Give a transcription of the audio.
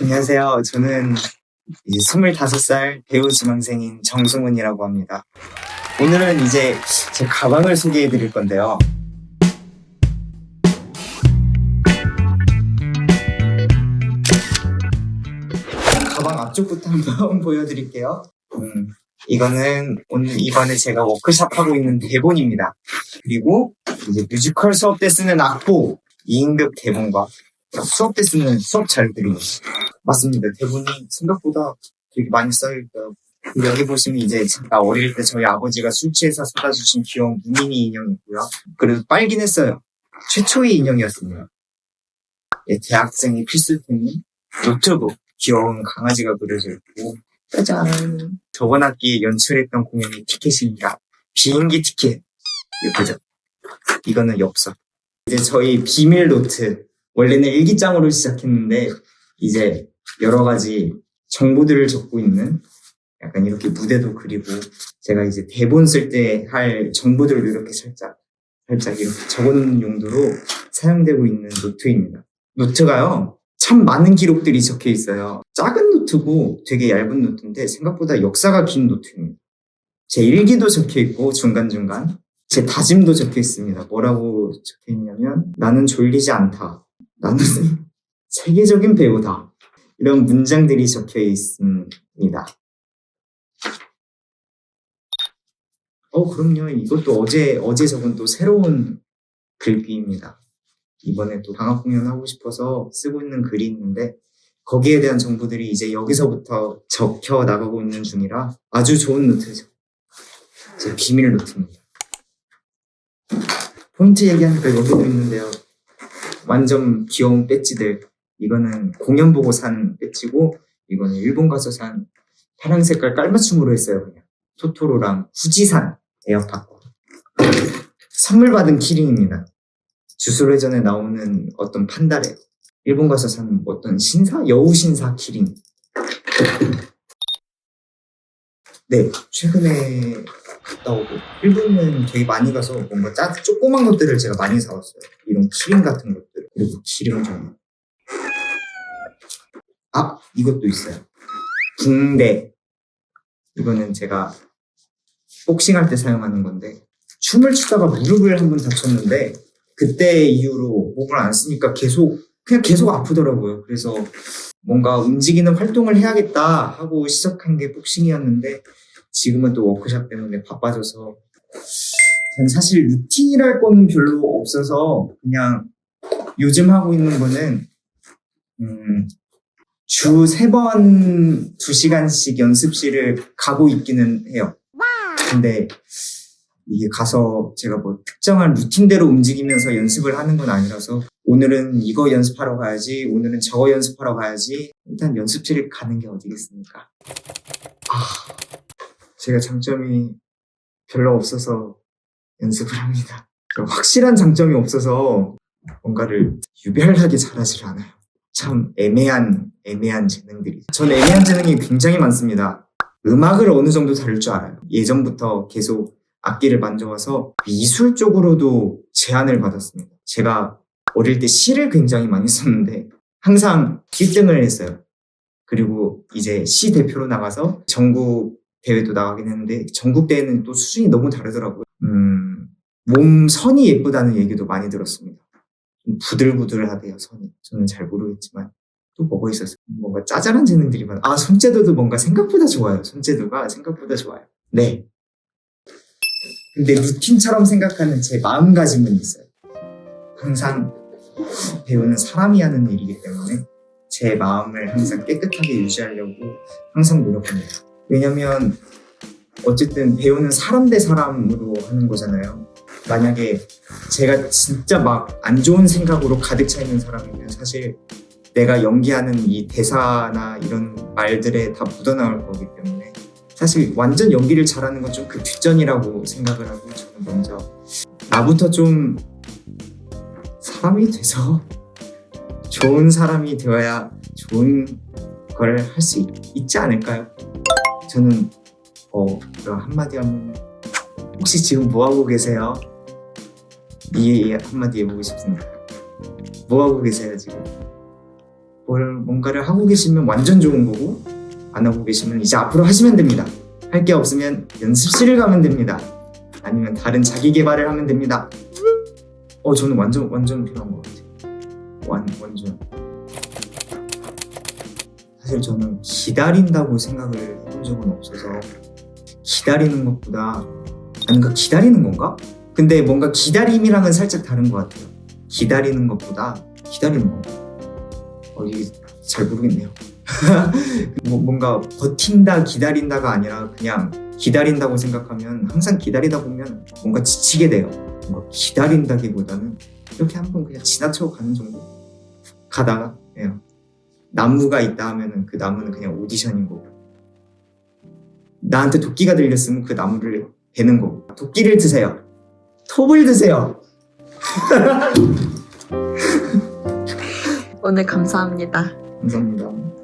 안녕하세요. 저는 이제 25살 배우 지망생인 정승훈이라고 합니다. 오늘은 이제 제 가방을 소개해 드릴 건데요. 가방 앞쪽부터 한번 보여드릴게요. 음, 이거는 오늘 이번에 제가 워크샵 하고 있는 대본입니다. 그리고 이제 뮤지컬 수업 때 쓰는 악보 2인급 대본과 수업 때 쓰는 수업 잘 그리고 맞습니다. 대본이 생각보다 되게 많이 쌓여있고요. 그리고 여기 보시면 이제 제가 어릴 때 저희 아버지가 술 취해서 사다 주신 귀여운 무민이 인형이 있고요. 그래도 빨긴 했어요. 최초의 인형이었습니다. 예, 대학생이 필수품인 노트북. 귀여운 강아지가 그려져 있고 짜잔. 저번 학기에 연출했던 공연이 티켓입니다. 비행기 티켓. 이렇게죠. 이거는 엽서. 이제 저희 비밀 노트. 원래는 일기장으로 시작했는데 이제 여러 가지 정보들을 적고 있는 약간 이렇게 무대도 그리고 제가 이제 대본 쓸 때 할 정보들을 이렇게 살짝 살짝 이렇게 적어놓는 용도로 사용되고 있는 노트입니다. 노트가요 참 많은 기록들이 적혀 있어요. 작은 노트고 되게 얇은 노트인데 생각보다 역사가 긴 노트입니다. 제 일기도 적혀 있고 중간중간 제 다짐도 적혀 있습니다. 뭐라고 적혀 있냐면 나는 졸리지 않다. 나는 세계적인 배우다. 이런 문장들이 적혀 있습니다. 어, 그럼요. 이것도 어제, 어제 적은 또 새로운 글귀입니다. 이번에 또 방학 공연하고 싶어서 쓰고 있는 글이 있는데, 거기에 대한 정보들이 이제 여기서부터 적혀 나가고 있는 중이라 아주 좋은 노트죠. 제 비밀 노트입니다. 포인트 얘기하니까 여기도 있는데요. 완전 귀여운 배지들. 이거는 공연 보고 산 배지고, 이거는 일본 가서 산 파란 색깔 깔맞춤으로 했어요. 그냥. 토토로랑 후지산 에어팟. 선물 받은 키링입니다. 주술회전에 나오는 어떤 판다래. 일본 가서 산 어떤 신사? 여우 신사 키링. 네, 최근에 갔다 오고 일본은 되게 많이 가서 뭔가 짜 조그만 것들을 제가 많이 사왔어요. 이런 키링 같은 것들 그리고 기름 좀. 아 이것도 있어요. 붕대. 이거는 제가 복싱할 때 사용하는 건데 춤을 추다가 무릎을 한 번 다쳤는데 그때 이후로 몸을 안 쓰니까 계속 그냥 계속 아프더라고요. 그래서 뭔가 움직이는 활동을 해야겠다 하고 시작한 게 복싱이었는데 지금은 또 워크샵 때문에 바빠져서 전 사실 루틴이랄 거는 별로 없어서 그냥 요즘 하고 있는 거는 음, 주 세 번 두 시간씩 연습실을 가고 있기는 해요. 근데 이게 가서 제가 뭐 특정한 루틴대로 움직이면서 연습을 하는 건 아니라서 오늘은 이거 연습하러 가야지, 오늘은 저거 연습하러 가야지. 일단 연습실에 가는 게 어디겠습니까? 아, 제가 장점이 별로 없어서 연습을 합니다. 확실한 장점이 없어서 뭔가를 유별나게 잘하질 않아요. 참 애매한, 애매한 재능들이. 전 애매한 재능이 굉장히 많습니다. 음악을 어느 정도 다룰 줄 알아요. 예전부터 계속 악기를 만져와서 미술 쪽으로도 제안을 받았습니다. 제가 어릴 때 시를 굉장히 많이 썼는데 항상 1등을 했어요. 그리고 이제 시 대표로 나가서 전국 대회도 나가긴 했는데 전국 대회는 또 수준이 너무 다르더라고요. 음, 몸 선이 예쁘다는 얘기도 많이 들었습니다. 좀 부들부들하대요, 선이. 저는 잘 모르겠지만 또 뭐가 있었어요? 뭔가 짜잘한 재능들이 많아. 아, 손재도도 뭔가 생각보다 좋아요. 손재도가 생각보다 좋아요. 네. 근데 루틴처럼 생각하는 제 마음가짐은 있어요. 항상 배우는 사람이 하는 일이기 때문에 제 마음을 항상 깨끗하게 유지하려고 항상 노력합니다. 왜냐면 어쨌든 배우는 사람 대 사람으로 하는 거잖아요. 만약에 제가 진짜 막 안 좋은 생각으로 가득 차 있는 사람이면 사실 내가 연기하는 이 대사나 이런 말들에 다 묻어나올 거기 때문에 사실 완전 연기를 잘하는 건 좀 그 뒷전이라고 생각을 하고 저는 먼저 나부터 좀 사람이 돼서 좋은 사람이 되어야 좋은 걸 할 수 있지 않을까요? 저는 어 한마디 하면 혹시 지금 뭐 하고 계세요? 이 한마디 해보고 싶습니다. 뭐 하고 계세요 지금? 뭘 뭔가를 하고 계시면 완전 좋은 거고 안 하고 계시면 이제 앞으로 하시면 됩니다. 할 게 없으면 연습실을 가면 됩니다. 아니면 다른 자기 개발을 하면 됩니다. 어 저는 완전 완전 필요한 것 같아요. 완 완전. 사실 저는 기다린다고 생각을 해본 적은 없어서 기다리는 것보다 아니 그러니까 기다리는 건가? 근데 뭔가 기다림이랑은 살짝 다른 것 같아요. 기다리는 것보다 기다리는 거. 어 이게 잘 모르겠네요. 뭐 뭔가 버틴다 기다린다가 아니라 그냥 기다린다고 생각하면 항상 기다리다 보면 뭔가 지치게 돼요. 뭔가 기다린다기보다는 이렇게 한번 그냥 지나쳐 가는 정도. 가다가 예. 나무가 있다 하면은 그 나무는 그냥 오디션인 거고. 나한테 도끼가 들렸으면 그 나무를 베는 거고. 도끼를 드세요. 톱을 드세요. 오늘 감사합니다. 감사합니다.